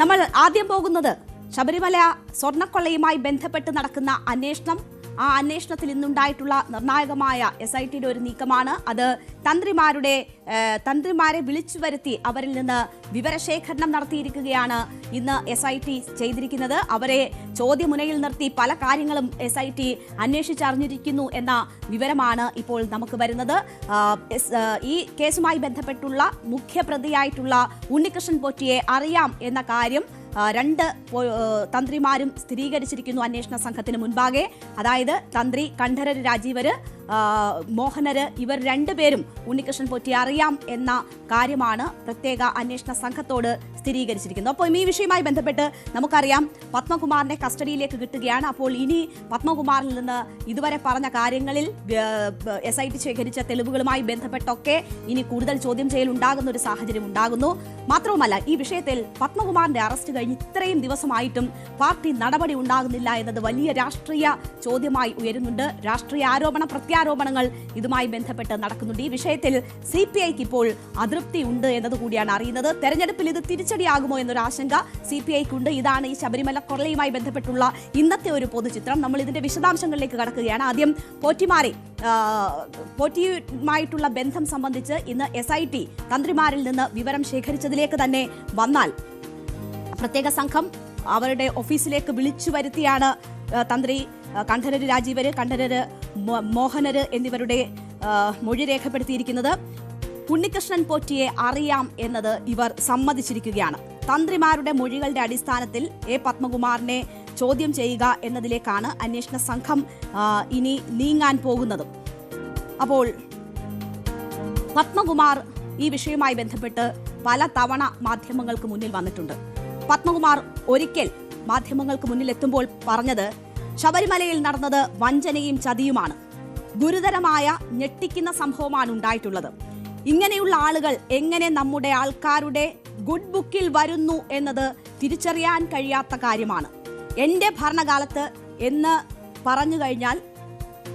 നമ്മൾ ആദ്യം പോകുന്നത് ശബരിമല സ്വർണക്കൊള്ളയുമായി ബന്ധപ്പെട്ട് നടക്കുന്ന അന്വേഷണം. ആ അന്വേഷണത്തിൽ ഇന്നുണ്ടായിട്ടുള്ള നിർണായകമായ എസ് ഐ ടിയുടെ ഒരു നീക്കമാണ്. അത് തന്ത്രിമാരുടെ തന്ത്രിമാരെ വിളിച്ചു വരുത്തി അവരിൽ നിന്ന് വിവരശേഖരണം നടത്തിയിരിക്കുകയാണ് ഇന്ന് എസ് ഐ ടി ചെയ്തിരിക്കുന്നത്. അവരെ ചോദ്യമുനയിൽ നിർത്തി പല കാര്യങ്ങളും എസ് ഐ ടി അന്വേഷിച്ചറിഞ്ഞിരിക്കുന്നു എന്ന വിവരമാണ് ഇപ്പോൾ നമുക്ക് വരുന്നത്. ഈ കേസുമായി ബന്ധപ്പെട്ടുള്ള മുഖ്യപ്രതിയായിട്ടുള്ള ഉണ്ണികൃഷ്ണൻ പോറ്റിയെ അറിയാം എന്ന കാര്യം രണ്ട് തന്ത്രിമാരും സ്ഥിരീകരിച്ചിരിക്കുന്നു അന്വേഷണ സംഘത്തിന് മുൻപാകെ. അതായത് തന്ത്രി കണ്ഠരര് രാജീവര് മോഹനര് ഇവർ രണ്ടുപേരും ഉണ്ണികൃഷ്ണൻ പൊറ്റി അറിയാം എന്ന കാര്യമാണ് പ്രത്യേക അന്വേഷണ സംഘത്തോട് സ്ഥിരീകരിച്ചിരിക്കുന്നത്. അപ്പോൾ ഈ വിഷയവുമായി ബന്ധപ്പെട്ട് നമുക്കറിയാം പത്മകുമാറിനെ കസ്റ്റഡിയിലേക്ക് കിട്ടുകയാണ്. അപ്പോൾ ഇനി പത്മകുമാറിൽ നിന്ന് ഇതുവരെ പറഞ്ഞ കാര്യങ്ങളിൽ എസ് ഐ ടി ശേഖരിച്ച തെളിവുകളുമായി ബന്ധപ്പെട്ടൊക്കെ ഇനി കൂടുതൽ ചോദ്യം ചെയ്യൽ ഉണ്ടാകുന്ന ഒരു സാഹചര്യം ഉണ്ടാകുന്നു. മാത്രവുമല്ല ഈ വിഷയത്തിൽ പത്മകുമാറിന്റെ അറസ്റ്റ് കഴിഞ്ഞ് ഇത്രയും ദിവസമായിട്ടും പാർട്ടി നടപടി ഉണ്ടാകുന്നില്ല എന്നത് വലിയ രാഷ്ട്രീയ ചോദ്യമായി ഉയരുന്നുണ്ട്. രാഷ്ട്രീയ ആരോപണ പ്രത്യാരോപണങ്ങൾ ഇതുമായി ബന്ധപ്പെട്ട് നടക്കുന്നുണ്ട്. ഈ വിഷയത്തിൽ സി പി ഐക്ക് ഇപ്പോൾ അതൃപ്തി ഉണ്ട് എന്നതുകൂടിയാണ് അറിയുന്നത്. തെരഞ്ഞെടുപ്പിൽ ഇത് തിരിച്ചടിയാകുമോ എന്നൊരു ആശങ്ക സി പി ഐക്കുണ്ട് ഇതാണ് ഈ ശബരിമല കൊള്ളയുമായി ബന്ധപ്പെട്ടുള്ള ഇന്നത്തെ ഒരു പൊതുചിത്രം. നമ്മൾ ഇതിന്റെ വിശദാംശങ്ങളിലേക്ക് കടക്കുകയാണ്. ആദ്യം പോറ്റിമാരെ പോറ്റിയുമായിട്ടുള്ള ബന്ധം സംബന്ധിച്ച് ഇന്ന് എസ് ഐ ടി തന്ത്രിമാരിൽ നിന്ന് വിവരം ശേഖരിച്ചതിലേക്ക് തന്നെ വന്നാൽ പ്രത്യേക സംഘം അവരുടെ ഓഫീസിലേക്ക് വിളിച്ചു വരുത്തിയാണ് തന്ത്രി കണ്ഠരര് രാജീവര്. കണ്ഠരര് മോഹനര് എന്നിവരുടെ മൊഴി രേഖപ്പെടുത്തിയിരിക്കുന്നത് ഉണ്ണികൃഷ്ണൻ പോറ്റിയെ അറിയാം എന്നത് ഇവർ സമ്മതിച്ചിരിക്കുകയാണ്. തന്ത്രിമാരുടെ മൊഴികളുടെ അടിസ്ഥാനത്തിൽ എ പത്മകുമാറിനെ ചോദ്യം ചെയ്യുക എന്നതിലേക്കാണ് അന്വേഷണ സംഘം ഇനി നീങ്ങാൻ പോകുന്നത്. അപ്പോൾ പത്മകുമാർ ഈ വിഷയവുമായി ബന്ധപ്പെട്ട് പല തവണ മാധ്യമങ്ങൾക്ക് മുന്നിൽ വന്നിട്ടുണ്ട്. പത്മകുമാർ ഒരിക്കൽ മാധ്യമങ്ങൾക്ക് മുന്നിൽ എത്തുമ്പോൾ പറഞ്ഞത് ശബരിമലയിൽ നടന്നത് വഞ്ചനയും ചതിയുമാണ്. ഗുരുതരമായ ഞെട്ടിക്കുന്ന സംഭവമാണ് ഉണ്ടായിട്ടുള്ളത്. ഇങ്ങനെയുള്ള ആളുകൾ എങ്ങനെ നമ്മുടെ ആൾക്കാരുടെ ഗുഡ് ബുക്കിൽ വരുന്നു എന്നത് തിരിച്ചറിയാൻ കഴിയാത്ത കാര്യമാണ്. എന്റെ ഭരണകാലത്ത് എന്ന് പറഞ്ഞു കഴിഞ്ഞാൽ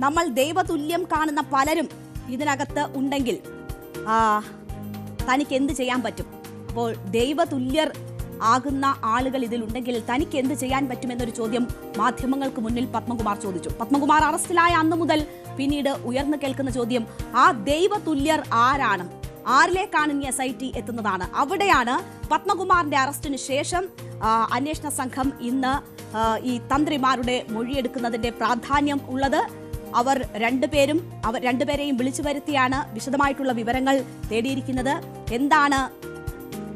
നമ്മൾ ദൈവതുല്യം കാണുന്ന പലരും ഇതിനകത്ത് ഉണ്ടെങ്കിൽ തനിക്ക് എന്ത് ചെയ്യാൻ പറ്റും? അപ്പോൾ ദൈവതുല്യർ ആകുന്ന ആളുകൾ ഇതിലുണ്ടെങ്കിൽ തനിക്ക് എന്ത് ചെയ്യാൻ പറ്റുമെന്നൊരു ചോദ്യം മാധ്യമങ്ങൾക്ക് മുന്നിൽ പത്മകുമാർ ചോദിച്ചു. പത്മകുമാർ അറസ്റ്റിലായ അന്ന് മുതൽ പിന്നീട് ഉയർന്നു കേൾക്കുന്ന ചോദ്യം ആ ദൈവതുല്യർ ആരാണ്? ആരിലേക്കാണ് ഇനി എസ് ഐ ടി എത്തുന്നതാണ്? അവിടെയാണ് പത്മകുമാറിന്റെ അറസ്റ്റിന് ശേഷം അന്വേഷണ സംഘം ഇന്ന് ഈ തന്ത്രിമാരുടെ മൊഴിയെടുക്കുന്നതിന്റെ പ്രാധാന്യം ഉള്ളത്. അവർ രണ്ടുപേരും അവർ രണ്ടുപേരെയും വിളിച്ചു വരുത്തിയാണ് വിശദമായിട്ടുള്ള വിവരങ്ങൾ തേടിയിരിക്കുന്നത്. എന്താണ്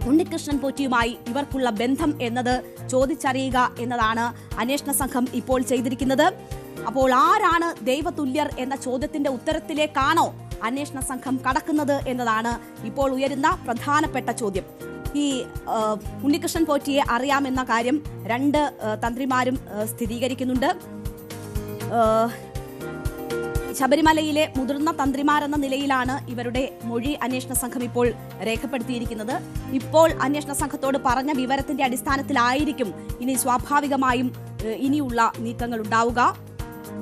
ഉണ്ണികൃഷ്ണൻ പോറ്റിയുമായി ഇവർക്കുള്ള ബന്ധം എന്നത് ചോദിച്ചറിയുക എന്നതാണ് അന്വേഷണ സംഘം ഇപ്പോൾ ചെയ്തിരിക്കുന്നത്. അപ്പോൾ ആരാണ് ദൈവതുല്യർ എന്ന ചോദ്യത്തിന്റെ ഉത്തരത്തിലേക്കാണോ അന്വേഷണ സംഘം കടക്കുന്നത് എന്നതാണ് ഇപ്പോൾ ഉയരുന്ന പ്രധാനപ്പെട്ട ചോദ്യം. ഈ ഉണ്ണികൃഷ്ണൻ പോറ്റിയെ അറിയാമെന്ന കാര്യം രണ്ട് തന്ത്രിമാരും സ്ഥിരീകരിക്കുന്നുണ്ട്. ശബരിമലയിലെ മുതിർന്ന തന്ത്രിമാരെന്ന നിലയിലാണ് ഇവരുടെ മൊഴി അന്വേഷണ സംഘം ഇപ്പോൾ രേഖപ്പെടുത്തിയിരിക്കുന്നത്. ഇപ്പോൾ അന്വേഷണ സംഘത്തോട് പറഞ്ഞ വിവരത്തിന്റെ അടിസ്ഥാനത്തിലായിരിക്കും ഇനി സ്വാഭാവികമായും ഇനിയുള്ള നീക്കങ്ങൾ ഉണ്ടാവുക.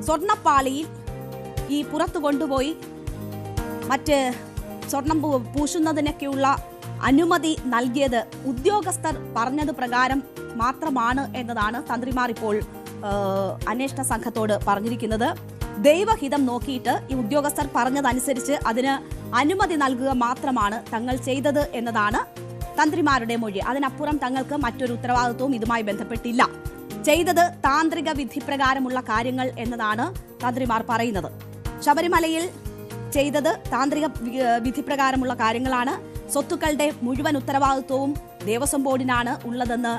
സ്വർണപ്പാളിയിൽ ഈ പുറത്തു കൊണ്ടുപോയി മറ്റ് സ്വർണം പൂശുന്നതിനൊക്കെയുള്ള അനുമതി നൽകിയത് ഉദ്യോഗസ്ഥർ പറഞ്ഞത് പ്രകാരം മാത്രമാണ് എന്നതാണ് തന്ത്രിമാർ ഇപ്പോൾ അന്വേഷണ സംഘത്തോട് പറഞ്ഞിരിക്കുന്നത്. ദൈവഹിതം നോക്കിയിട്ട് ഈ ഉദ്യോഗസ്ഥർ പറഞ്ഞതനുസരിച്ച് അതിന് അനുമതി നൽകുക മാത്രമാണ് തങ്ങൾ ചെയ്തത് എന്നതാണ് തന്ത്രിമാരുടെ മൊഴി. അതിനപ്പുറം തങ്ങൾക്ക് മറ്റൊരു ഉത്തരവാദിത്വവും ഇതുമായി ബന്ധപ്പെട്ടില്ല. ചെയ്തത് താന്ത്രിക വിധിപ്രകാരമുള്ള കാര്യങ്ങൾ എന്നതാണ് തന്ത്രിമാർ പറയുന്നത്. ശബരിമലയിൽ ചെയ്തത് താന്ത്രിക വിധി വിധിപ്രകാരമുള്ള കാര്യങ്ങളാണ്. സ്വത്തുക്കളുടെ മുഴുവൻ ഉത്തരവാദിത്വവും ദേവസ്വം ബോർഡിനാണ് ഉള്ളതെന്ന്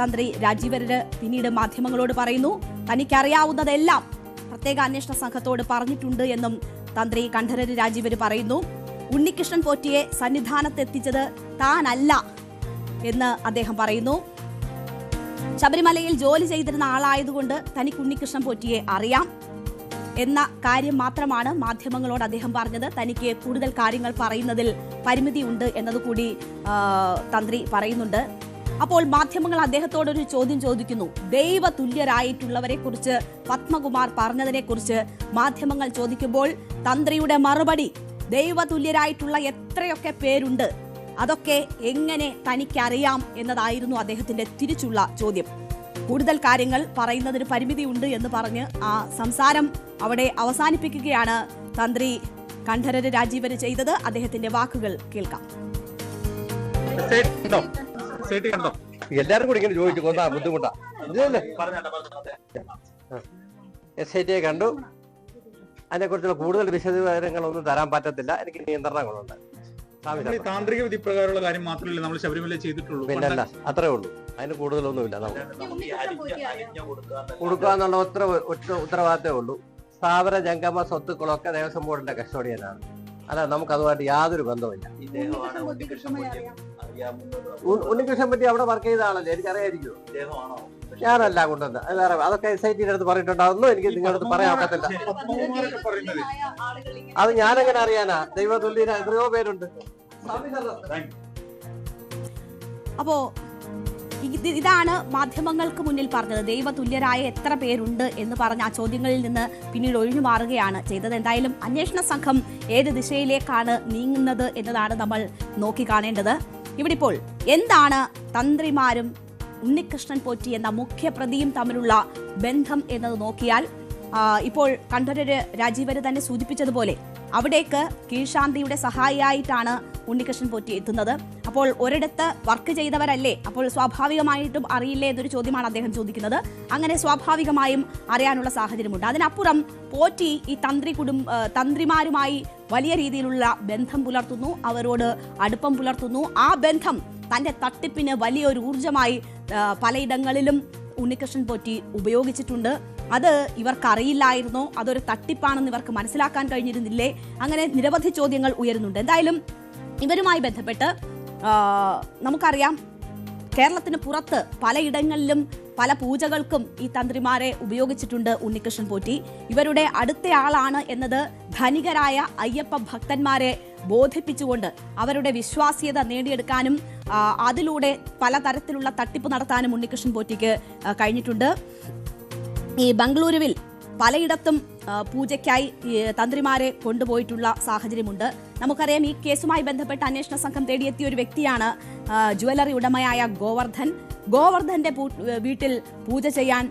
തന്ത്രി രാജീവരര് പിന്നീട് മാധ്യമങ്ങളോട് പറയുന്നു. തനിക്കറിയാവുന്നതെല്ലാം പ്രത്യേക അന്വേഷണ സംഘത്തോട് പറഞ്ഞിട്ടുണ്ട് എന്നും തന്ത്രി കണ്ഠരര് രാജീവര് പറയുന്നു. ഉണ്ണികൃഷ്ണൻ പോറ്റിയെ സന്നിധാനത്തെത്തിച്ചത് താനല്ല എന്ന് അദ്ദേഹം പറയുന്നു. ശബരിമലയിൽ ജോലി ചെയ്തിരുന്ന ആളായതുകൊണ്ട് തനിക്ക് ഉണ്ണികൃഷ്ണൻ പോറ്റിയെ അറിയാം എന്ന കാര്യം മാത്രമാണ് മാധ്യമങ്ങളോട് അദ്ദേഹം പറഞ്ഞത്. തനിക്ക് കൂടുതൽ കാര്യങ്ങൾ പറയുന്നതിൽ പരിമിതിയുണ്ട് എന്നതുകൂടി തന്ത്രി പറയുന്നുണ്ട്. അപ്പോൾ മാധ്യമങ്ങൾ അദ്ദേഹത്തോട് ഒരു ചോദ്യം ചോദിക്കുന്നു. ദൈവതുല്യരായിട്ടുള്ളവരെ കുറിച്ച് പത്മകുമാർ പറഞ്ഞതിനെ കുറിച്ച് മാധ്യമങ്ങൾ ചോദിക്കുമ്പോൾ തന്ത്രിയുടെ മറുപടി ദൈവതുല്യരായിട്ടുള്ള എത്രയൊക്കെ പേരുണ്ട് അതൊക്കെ എങ്ങനെ തനിക്കറിയാം എന്നതായിരുന്നു അദ്ദേഹത്തിന്റെ തിരിച്ചുള്ള ചോദ്യം. കൂടുതൽ കാര്യങ്ങൾ പറയുന്നതിന് പരിമിതിയുണ്ട് എന്ന് പറഞ്ഞ് ആ സംസാരം അവിടെ അവസാനിപ്പിക്കുകയാണ് തന്ത്രി കണ്ഠരര് രാജീവന് ചെയ്തത്. അദ്ദേഹത്തിന്റെ വാക്കുകൾ കേൾക്കാം. സേട്ടി കണ്ടോ? എല്ലാരും കൂടി ഇങ്ങനെ ചോദിച്ചു കൊണ്ടാ ബുദ്ധിമുട്ടാ. എസ് ഐ ടിയെ കണ്ടു. അതിനെക്കുറിച്ചുള്ള കൂടുതൽ വിശദവിവരങ്ങളൊന്നും തരാൻ പറ്റത്തില്ല. എനിക്ക് നിയന്ത്രണങ്ങളുണ്ട്. താന്ത്രിക വിധി പ്രകാരമുള്ള കാര്യം മാത്രമല്ല നമ്മൾ ശബരിമല ചെയ്തിട്ടുള്ളൂ. പിന്നല്ല അത്രേ ഉള്ളൂ. അതിന് കൂടുതലൊന്നുമില്ല കൊടുക്കുക എന്നുള്ള ഉത്തര ഉത്തരവാദിത്തേ ഉള്ളൂ. സ്ഥാപന ജംഗമ സ്വത്തുക്കളൊക്കെ ദേവസ്വം ബോർഡിന്റെ കസ്റ്റോഡിയനാണ്. അല്ല നമുക്ക് അതുമായിട്ട് യാതൊരു ബന്ധമില്ല ഉണ്ണികൃഷ്ണൻ പറ്റി അവിടെ വർക്ക് ചെയ്ത ആളല്ലേ എനിക്കറിയായിരിക്കും ഞാനല്ല കൊണ്ടുവന്ന വേറെ അതൊക്കെ എസ് ഐ ടിയുടെ അടുത്ത് പറഞ്ഞിട്ടുണ്ടാവുന്നു. എനിക്ക് നിങ്ങളുടെ അടുത്ത് പറയാൻ പറ്റത്തില്ല. അത് ഞാനെങ്ങനെ അറിയാനാ? ദൈവതുല്യന എത്രയോ പേരുണ്ട്. അപ്പോ ഇത് ഇതാണ് മാധ്യമങ്ങൾക്ക് മുന്നിൽ പറഞ്ഞത്. ദൈവതുല്യരായ എത്ര പേരുണ്ട് എന്ന് പറഞ്ഞ ആ ചോദ്യങ്ങളിൽ നിന്ന് പിന്നീട് ഒഴിഞ്ഞു മാറുകയാണ് ചെയ്തത്. എന്തായാലും അന്വേഷണ സംഘം ഏത് ദിശയിലേക്കാണ് നീങ്ങുന്നത് എന്നതാണ് നമ്മൾ നോക്കിക്കാണേണ്ടത് ഇവിടെ ഇപ്പോൾ എന്താണ് തന്ത്രിമാരും ഉണ്ണികൃഷ്ണൻ പോറ്റി എന്ന മുഖ്യപ്രതിയും തമ്മിലുള്ള ബന്ധം എന്നത് നോക്കിയാൽ ഇപ്പോൾ കണ്ഠരര് രാജീവര് തന്നെ സൂചിപ്പിച്ചതുപോലെ അവിടേക്ക് കീഴ്ശാന്തിയുടെ സഹായിയായിട്ടാണ് ഉണ്ണികൃഷ്ണൻ പോറ്റി എത്തുന്നത്. അപ്പോൾ ഒരിടത്ത് വർക്ക് ചെയ്തവരല്ലേ? അപ്പോൾ സ്വാഭാവികമായിട്ടും അറിയില്ലേ എന്നൊരു ചോദ്യമാണ് അദ്ദേഹം ചോദിക്കുന്നത്. അങ്ങനെ സ്വാഭാവികമായും അറിയാനുള്ള സാഹചര്യമുണ്ട്. അതിനപ്പുറം പോറ്റി ഈ തന്ത്രി കുടും തന്ത്രിമാരുമായി വലിയ രീതിയിലുള്ള ബന്ധം പുലർത്തുന്നു. അവരോട് അടുപ്പം പുലർത്തുന്നു. ആ ബന്ധം തന്റെ തട്ടിപ്പിന് വലിയൊരു ഊർജമായി പലയിടങ്ങളിലും ഉണ്ണികൃഷ്ണൻ പോറ്റി ഉപയോഗിച്ചിട്ടുണ്ട്. അത് ഇവർക്ക് അറിയില്ലായിരുന്നോ അതൊരു തട്ടിപ്പാണെന്ന് ഇവർക്ക് മനസ്സിലാക്കാൻ കഴിഞ്ഞിരുന്നില്ലേ? അങ്ങനെ നിരവധി ചോദ്യങ്ങൾ ഉയരുന്നുണ്ട്. എന്തായാലും ഇവരുമായി ബന്ധപ്പെട്ട് നമുക്കറിയാം കേരളത്തിന് പുറത്ത് പലയിടങ്ങളിലും പല പൂജകൾക്കും ഈ തന്ത്രിമാരെ ഉപയോഗിച്ചിട്ടുണ്ട് ഉണ്ണികൃഷ്ണൻ പോറ്റി. ഇവരുടെ അടുത്തയാളാണ് എന്നത് ധനികരായ അയ്യപ്പ ഭക്തന്മാരെ ബോധിപ്പിച്ചുകൊണ്ട് അവരുടെ വിശ്വാസ്യത നേടിയെടുക്കാനും അതിലൂടെ പലതരത്തിലുള്ള തട്ടിപ്പ് നടത്താനും ഉണ്ണികൃഷ്ണൻ പോറ്റിക്ക് കഴിഞ്ഞിട്ടുണ്ട്. ഈ ബംഗളൂരുവിൽ പലയിടത്തും പൂജയ്ക്കായി തന്ത്രിമാരെ കൊണ്ടുപോയിട്ടുള്ള സാഹചര്യമുണ്ട്. നമുക്കറിയാം ഈ കേസുമായി ബന്ധപ്പെട്ട് അന്വേഷണ സംഘം തേടിയെത്തിയ ഒരു വ്യക്തിയാണ് ജുവലറി ഉടമയായ ഗോവർദ്ധൻ. ഗോവർദ്ധന്റെ വീട്ടിൽ പൂജ ചെയ്യാൻ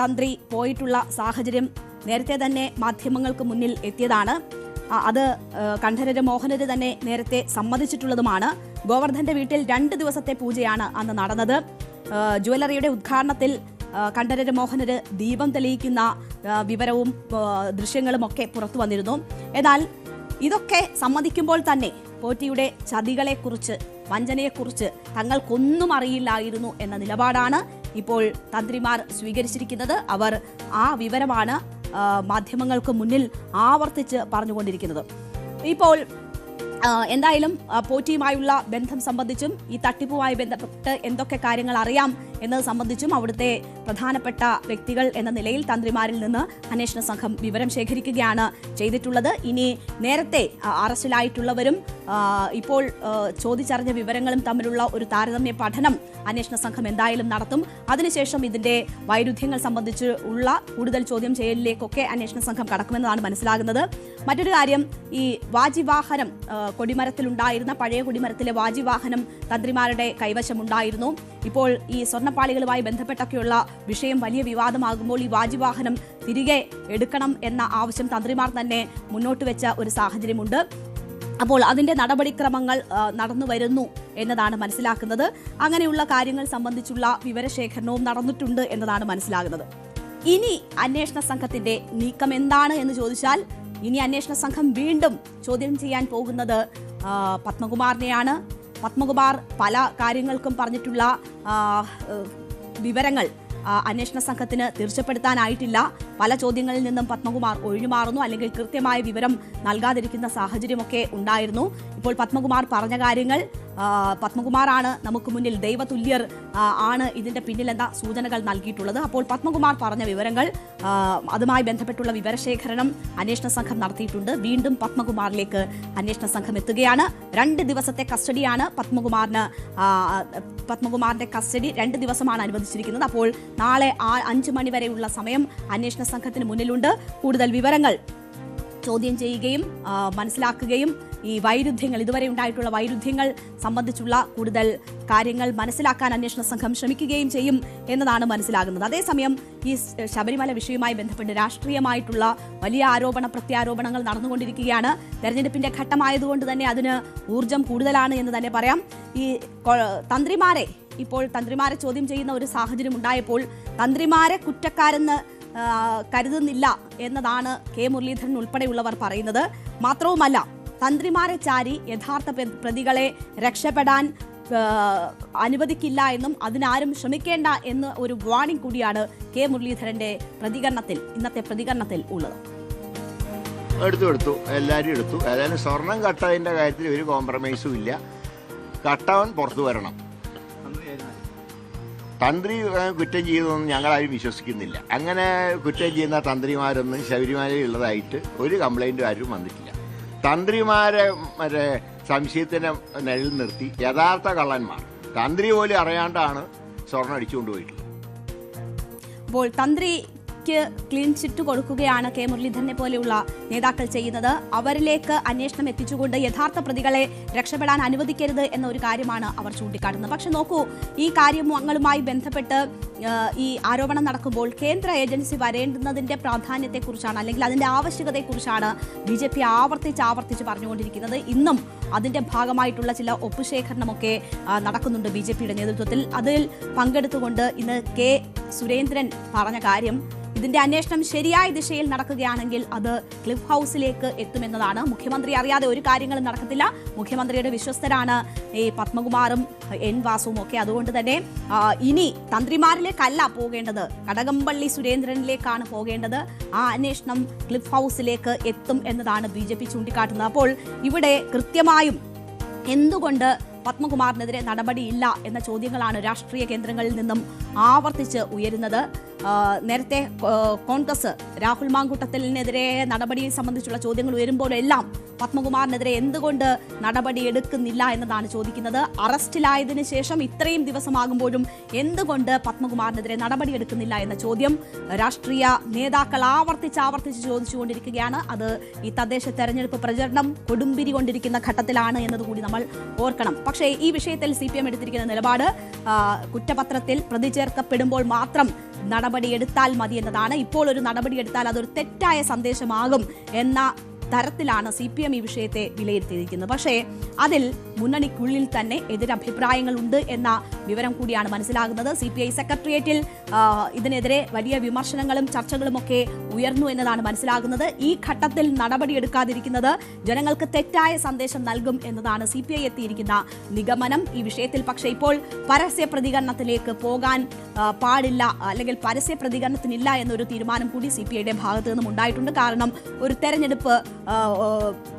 തന്ത്രി പോയിട്ടുള്ള സാഹചര്യം നേരത്തെ തന്നെ മാധ്യമങ്ങൾക്ക് മുന്നിൽ എത്തിയതാണ്. അത് കണ്ഠരര് മോഹനര് തന്നെ നേരത്തെ സമ്മതിച്ചിട്ടുള്ളതുമാണ്. ഗോവർദ്ധന്റെ വീട്ടിൽ രണ്ട് ദിവസത്തെ പൂജയാണ് അന്ന് നടന്നത്. ജുവലറിയുടെ ഉദ്ഘാടനത്തിൽ കണ്ഠരര് മോഹനര് ദീപം തെളിയിക്കുന്ന വിവരവും ദൃശ്യങ്ങളും ഒക്കെ പുറത്തു വന്നിരുന്നു. എന്നാൽ ഇതൊക്കെ സമ്മതിക്കുമ്പോൾ തന്നെ പോറ്റിയുടെ ചതികളെക്കുറിച്ച് വഞ്ചനയെക്കുറിച്ച് തങ്ങൾക്കൊന്നും അറിയില്ലായിരുന്നു എന്ന നിലപാടാണ് ഇപ്പോൾ തന്ത്രിമാർ സ്വീകരിച്ചിരിക്കുന്നത്. അവർ ആ വിവരമാണ് മാധ്യമങ്ങൾക്ക് മുന്നിൽ ആവർത്തിച്ച് പറഞ്ഞുകൊണ്ടിരിക്കുന്നത്. ഇപ്പോൾ എന്തായാലും പോറ്റിയുമായുള്ള ബന്ധം സംബന്ധിച്ചും ഈ തട്ടിപ്പുമായി ബന്ധപ്പെട്ട് എന്തൊക്കെ കാര്യങ്ങൾ അറിയാം എന്നത് സംബന്ധിച്ചും അവിടുത്തെ പ്രധാനപ്പെട്ട വ്യക്തികൾ എന്ന നിലയിൽ തന്ത്രിമാരിൽ നിന്ന് അന്വേഷണ സംഘം വിവരം ശേഖരിക്കുകയാണ് ചെയ്തിട്ടുള്ളത്. ഇനി നേരത്തെ അറസ്റ്റിലായിട്ടുള്ളവരും ഇപ്പോൾ ചോദിച്ചറിഞ്ഞ വിവരങ്ങളും തമ്മിലുള്ള ഒരു താരതമ്യ പഠനം അന്വേഷണ സംഘം എന്തായാലും നടത്തും. അതിനുശേഷം ഇതിന്റെ വൈരുദ്ധ്യങ്ങൾ സംബന്ധിച്ച് ഉള്ള കൂടുതൽ ചോദ്യം ചെയ്യലിലേക്കൊക്കെ അന്വേഷണ സംഘം കടക്കുമെന്നതാണ് മനസ്സിലാകുന്നത്. മറ്റൊരു കാര്യം ഈ വാജിവാഹനം കൊടിമരത്തിലുണ്ടായിരുന്ന പഴയ കൊടിമരത്തിലെ വാജിവാഹനം തന്ത്രിമാരുടെ കൈവശമുണ്ടായിരുന്നു. ഇപ്പോൾ ഈ സ്വർണപ്പാളികളുമായി ബന്ധപ്പെട്ടൊക്കെയുള്ള വിഷയം വലിയ വിവാദമാകുമ്പോൾ ഈ വാജിവാഹനം തിരികെ എടുക്കണം എന്ന ആവശ്യം തന്ത്രിമാർ തന്നെ മുന്നോട്ട് വെച്ച ഒരു സാഹചര്യമുണ്ട്. അപ്പോൾ അതിന്റെ നടപടിക്രമങ്ങൾ നടന്നു വരുന്നു എന്നതാണ് മനസ്സിലാക്കുന്നത്. അങ്ങനെയുള്ള കാര്യങ്ങൾ സംബന്ധിച്ചുള്ള വിവരശേഖരണവും നടന്നിട്ടുണ്ട് എന്നതാണ് മനസ്സിലാകുന്നത്. ഇനി അന്വേഷണ സംഘത്തിന്റെ നീക്കം എന്താണ് എന്ന് ചോദിച്ചാൽ ഇനി അന്വേഷണ സംഘം വീണ്ടും ചോദ്യം ചെയ്യാൻ പോകുന്നത് പത്മകുമാറിനെയാണ്. പത്മകുമാർ പല കാര്യങ്ങൾക്കും പറഞ്ഞിട്ടുള്ള വിവരങ്ങൾ അന്വേഷണ സംഘത്തിന് തീർച്ചപ്പെടുത്താനായിട്ടില്ല. പല ചോദ്യങ്ങളിൽ നിന്നും പത്മകുമാർ ഒഴിഞ്ഞുമാറുന്നു അല്ലെങ്കിൽ കൃത്യമായ വിവരം നൽകാതിരിക്കുന്ന സാഹചര്യമൊക്കെ ഉണ്ടായിരുന്നു. ഇപ്പോൾ പത്മകുമാർ പറഞ്ഞ കാര്യങ്ങൾ പത്മകുമാറാണ് നമുക്ക് മുന്നിൽ ദൈവതുല്യർ ആണ് ഇതിന്റെ എന്താ സൂചനകൾ നൽകിയിട്ടുള്ളത്. അപ്പോൾ പത്മകുമാർ പറഞ്ഞ വിവരങ്ങൾ അതുമായി ബന്ധപ്പെട്ടുള്ള വിവരശേഖരണം അന്വേഷണ സംഘം നടത്തിയിട്ടുണ്ട്. വീണ്ടും പത്മകുമാറിലേക്ക് അന്വേഷണ സംഘം എത്തുകയാണ്. രണ്ട് ദിവസത്തെ കസ്റ്റഡിയാണ് പത്മകുമാറിന് പത്മകുമാറിന്റെ കസ്റ്റഡി രണ്ട് ദിവസമാണ് അനുവദിച്ചിരിക്കുന്നത്. അപ്പോൾ നാളെ അഞ്ച് മണി വരെയുള്ള സമയം അന്വേഷണ സംഘത്തിന് മുന്നിലുണ്ട്. കൂടുതൽ വിവരങ്ങൾ ചോദ്യം ചെയ്യുകയും മനസ്സിലാക്കുകയും ഈ വൈരുദ്ധ്യങ്ങൾ ഇതുവരെ ഉണ്ടായിട്ടുള്ള വൈരുദ്ധ്യങ്ങൾ സംബന്ധിച്ചുള്ള കൂടുതൽ കാര്യങ്ങൾ മനസ്സിലാക്കാൻ അന്വേഷണ സംഘം ശ്രമിക്കുകയും ചെയ്യും എന്നതാണ് മനസ്സിലാകുന്നത്. അതേസമയം ഈ ശബരിമല വിഷയവുമായി ബന്ധപ്പെട്ട് രാഷ്ട്രീയമായിട്ടുള്ള വലിയ ആരോപണ പ്രത്യാരോപണങ്ങൾ നടന്നുകൊണ്ടിരിക്കുകയാണ്. തെരഞ്ഞെടുപ്പിന്റെ ഘട്ടമായതുകൊണ്ട് തന്നെ അതിന് ഊർജം കൂടുതലാണ് എന്ന് തന്നെ പറയാം. ഈ തന്ത്രിമാരെ ഇപ്പോൾ തന്ത്രിമാരെ ചോദ്യം ചെയ്യുന്ന ഒരു സാഹചര്യം ഉണ്ടായപ്പോൾ തന്ത്രിമാരെ കുറ്റക്കാരെന്ന് കരുതുന്നില്ല എന്നതാണ് കെ. മുരളീധരൻ ഉൾപ്പെടെയുള്ളവർ പറയുന്നത്. മാത്രവുമല്ല തന്ത്രിമാരെ ചാരി യഥാർത്ഥ പ്രതികളെ രക്ഷപ്പെടാൻ അനുവദിക്കില്ല എന്നും അതിനാരും ശ്രമിക്കേണ്ട എന്ന് ഒരു വാണിംഗ് കൂടിയാണ് കെ മുരളീധരന്റെ പ്രതികരണത്തിൽ ഇന്നത്തെ പ്രതികരണത്തിൽ ഉള്ളത്. എടുത്തു എടുത്തു. എല്ലാവരും എടുത്തു. ഏതായാലും സ്വർണം കട്ടതിന്റെ കാര്യത്തിൽ ഒരു കോംപ്രമൈസും ഇല്ല. കട്ടവൻ പുറത്തു വരണം. തന്ത്രി കുറ്റം ചെയ്തതൊന്നും ഞങ്ങളാരും വിശ്വസിക്കുന്നില്ല. അങ്ങനെ കുറ്റം ചെയ്യുന്ന തന്ത്രിമാരൊന്നും ശബരിമലയിൽ ഉള്ളതായിട്ട് ഒരു കംപ്ലൈന്റും ആരും വന്നിട്ടില്ല. തന്ത്രിമാരെ മറ്റേ സംശയത്തിനെ നിഴൽ നിർത്തി. യഥാർത്ഥ കള്ളന്മാർ. തന്ത്രി പോലും അറിയാണ്ടാണ് സ്വർണം അടിച്ചുകൊണ്ട് പോയിട്ടുള്ളത്. അപ്പോൾ തന്ത്രിക്ക് ക്ലീൻ ചിറ്റ് കൊടുക്കുകയാണ് കെ മുരളീധരനെ പോലെയുള്ള നേതാക്കൾ ചെയ്യുന്നത്. അവരിലേക്ക് അന്വേഷണം എത്തിച്ചുകൊണ്ട് യഥാർത്ഥ പ്രതികളെ രക്ഷപ്പെടാൻ അനുവദിക്കരുത് എന്ന ഒരു കാര്യമാണ് അവർ ചൂണ്ടിക്കാട്ടുന്നത്. പക്ഷെ നോക്കൂ ഈ കാര്യം കാര്യങ്ങളുമായി ബന്ധപ്പെട്ട് ഈ ആരോപണം നടക്കുമ്പോൾ കേന്ദ്ര ഏജൻസി വരേണ്ടുന്നതിന്റെ പ്രാധാന്യത്തെക്കുറിച്ചാണ് അല്ലെങ്കിൽ അതിന്റെ ആവശ്യകതയെക്കുറിച്ചാണ് ബി ജെ പി ആവർത്തിച്ച് ആവർത്തിച്ച് പറഞ്ഞുകൊണ്ടിരിക്കുന്നത്. ഇന്നും അതിന്റെ ഭാഗമായിട്ടുള്ള ചില ഒപ്പുശേഖരണമൊക്കെ നടക്കുന്നുണ്ട് ബി ജെ പിയുടെ നേതൃത്വത്തിൽ. അതിൽ പങ്കെടുത്തുകൊണ്ട് ഇന്ന് കെ സുരേന്ദ്രൻ പറഞ്ഞ കാര്യം ഇതിന്റെ അന്വേഷണം ശരിയായ ദിശയിൽ നടക്കുകയാണെങ്കിൽ അത് ക്ലിഫ് ഹൗസിലേക്ക് എത്തുമെന്നതാണ്. മുഖ്യമന്ത്രി അറിയാതെ ഒരു കാര്യങ്ങളും നടക്കത്തില്ല. മുഖ്യമന്ത്രിയുടെ വിശ്വസ്തരാണ് ഈ പത്മകുമാറും എൻ വാസുവും ഒക്കെ. അതുകൊണ്ട് തന്നെ ഇനി തന്ത്രിമാരിലേക്കല്ല പോകേണ്ടത്. കടകംപള്ളി സുരേന്ദ്രനിലേക്കാണ് പോകേണ്ടത്. ആ അന്വേഷണം ക്ലിഫ് ഹൗസിലേക്ക് എത്തും എന്നതാണ് ബി ജെ പി ചൂണ്ടിക്കാട്ടുന്നത്. അപ്പോൾ ഇവിടെ കൃത്യമായും എന്തുകൊണ്ട് പത്മകുമാറിനെതിരെ നടപടിയില്ല എന്ന ചോദ്യങ്ങളാണ് രാഷ്ട്രീയ കേന്ദ്രങ്ങളിൽ നിന്നും ആവർത്തിച്ച് ഉയരുന്നത്. നേരത്തെ കോൺഗ്രസ് രാഹുൽ മാങ്കൂട്ടത്തലിനെതിരെ നടപടി സംബന്ധിച്ചുള്ള ചോദ്യങ്ങൾ ഉയരുമ്പോഴെല്ലാം പത്മകുമാറിനെതിരെ എന്തുകൊണ്ട് നടപടി എടുക്കുന്നില്ല എന്നതാണ് ചോദിക്കുന്നത്. അറസ്റ്റിലായതിനു ശേഷം ഇത്രയും ദിവസമാകുമ്പോഴും എന്തുകൊണ്ട് പത്മകുമാറിനെതിരെ നടപടി എടുക്കുന്നില്ല എന്ന ചോദ്യം രാഷ്ട്രീയ നേതാക്കൾ ആവർത്തിച്ച് ആവർത്തിച്ച് ചോദിച്ചുകൊണ്ടിരിക്കുകയാണ്. അത് ഈ തദ്ദേശ തെരഞ്ഞെടുപ്പ് പ്രചരണം കൊടുമ്പിരി കൊണ്ടിരിക്കുന്ന ഘട്ടത്തിലാണ് എന്നതുകൂടി നമ്മൾ ഓർക്കണം. പക്ഷേ ഈ വിഷയത്തിൽ സി എടുത്തിരിക്കുന്ന നിലപാട് കുറ്റപത്രത്തിൽ പ്രതി ചേർക്കപ്പെടുമ്പോൾ മാത്രം നടപടിയെടുത്താൽ മതി എന്നതാണ്. ഇപ്പോൾ ഒരു നടപടിയെടുത്താൽ അതൊരു തെറ്റായ സന്ദേശമാകും എന്ന തരത്തിലാണ് സി പി എം ഈ വിഷയത്തെ വിലയിരുത്തിയിരിക്കുന്നത്. പക്ഷേ അതിൽ മുന്നണിക്കുള്ളിൽ തന്നെ എതിരഭിപ്രായങ്ങളുണ്ട് എന്ന വിവരം കൂടിയാണ് മനസ്സിലാകുന്നത്. സി പി ഐ സെക്രട്ടേറിയറ്റിൽ ഇതിനെതിരെ വലിയ വിമർശനങ്ങളും ചർച്ചകളും ഒക്കെ ഉയർന്നു എന്നതാണ് മനസ്സിലാകുന്നത്. ഈ ഘട്ടത്തിൽ നടപടിയെടുക്കാതിരിക്കുന്നത് ജനങ്ങൾക്ക് തെറ്റായ സന്ദേശം നൽകും എന്നതാണ് സി പി ഐ എത്തിയിരിക്കുന്ന നിഗമനം. ഈ വിഷയത്തിൽ പക്ഷേ ഇപ്പോൾ പരസ്യ പ്രതികരണത്തിലേക്ക് പോകാൻ പാടില്ല അല്ലെങ്കിൽ പരസ്യ പ്രതികരണത്തിനില്ല എന്നൊരു തീരുമാനം കൂടി സി പി ഐയുടെ ഭാഗത്തു നിന്നും ഉണ്ടായിട്ടുണ്ട്. കാരണം ഒരു തെരഞ്ഞെടുപ്പ്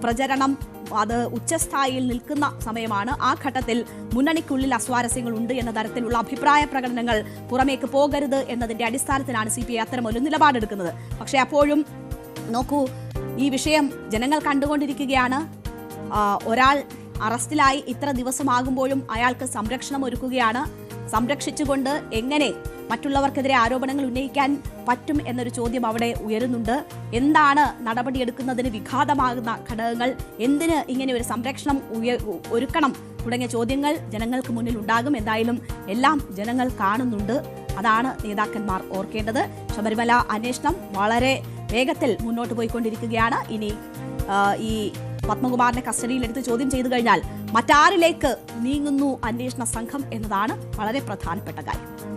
പ്രചരണം അത് ഉച്ചസ്ഥായിയിൽ നിൽക്കുന്ന സമയമാണ്. ആ ഘട്ടത്തിൽ മുന്നണിക്കുള്ളിൽ അസ്വാരസ്യങ്ങൾ ഉണ്ട് എന്ന തരത്തിലുള്ള അഭിപ്രായ പ്രകടനങ്ങൾ പുറമേക്ക് പോകരുത് എന്നതിന്റെ അടിസ്ഥാനത്തിലാണ് സി പി ഐ അത്തരമൊരു നിലപാടെടുക്കുന്നത്. പക്ഷേ അപ്പോഴും നോക്കൂ ഈ വിഷയം ജനങ്ങൾ കണ്ടുകൊണ്ടിരിക്കുകയാണ്. ഒരാൾ അറസ്റ്റിലായി ഇത്ര ദിവസമാകുമ്പോഴും അയാൾക്ക് സംരക്ഷണം ഒരുക്കുകയാണ്. സംരക്ഷിച്ചുകൊണ്ട് എങ്ങനെ മറ്റുള്ളവർക്കെതിരെ ആരോപണങ്ങൾ ഉന്നയിക്കാൻ പറ്റും എന്നൊരു ചോദ്യം അവിടെ ഉയരുന്നുണ്ട്. എന്താണ് നടപടിയെടുക്കുന്നതിന് വിഘാതമാകുന്ന ഘടകങ്ങൾ? എന്തിന് ഇങ്ങനെ ഒരു സംരക്ഷണം ഒരുക്കണം? തുടങ്ങിയ ചോദ്യങ്ങൾ ജനങ്ങൾക്ക് മുന്നിൽ ഉണ്ടാകും. എന്തായാലും എല്ലാം ജനങ്ങൾ കാണുന്നുണ്ട്. അതാണ് നേതാക്കന്മാർ ഓർക്കേണ്ടത്. ശബരിമല അന്വേഷണം വളരെ വേഗത്തിൽ മുന്നോട്ട് പോയിക്കൊണ്ടിരിക്കുകയാണ്. ഇനി ഈ പത്മകുമാറിനെ കസ്റ്റഡിയിലെടുത്ത് ചോദ്യം ചെയ്തു കഴിഞ്ഞാൽ മറ്റാരിലേക്ക് നീങ്ങുന്നു അന്വേഷണ സംഘം എന്നതാണ് വളരെ പ്രധാനപ്പെട്ട കാര്യം.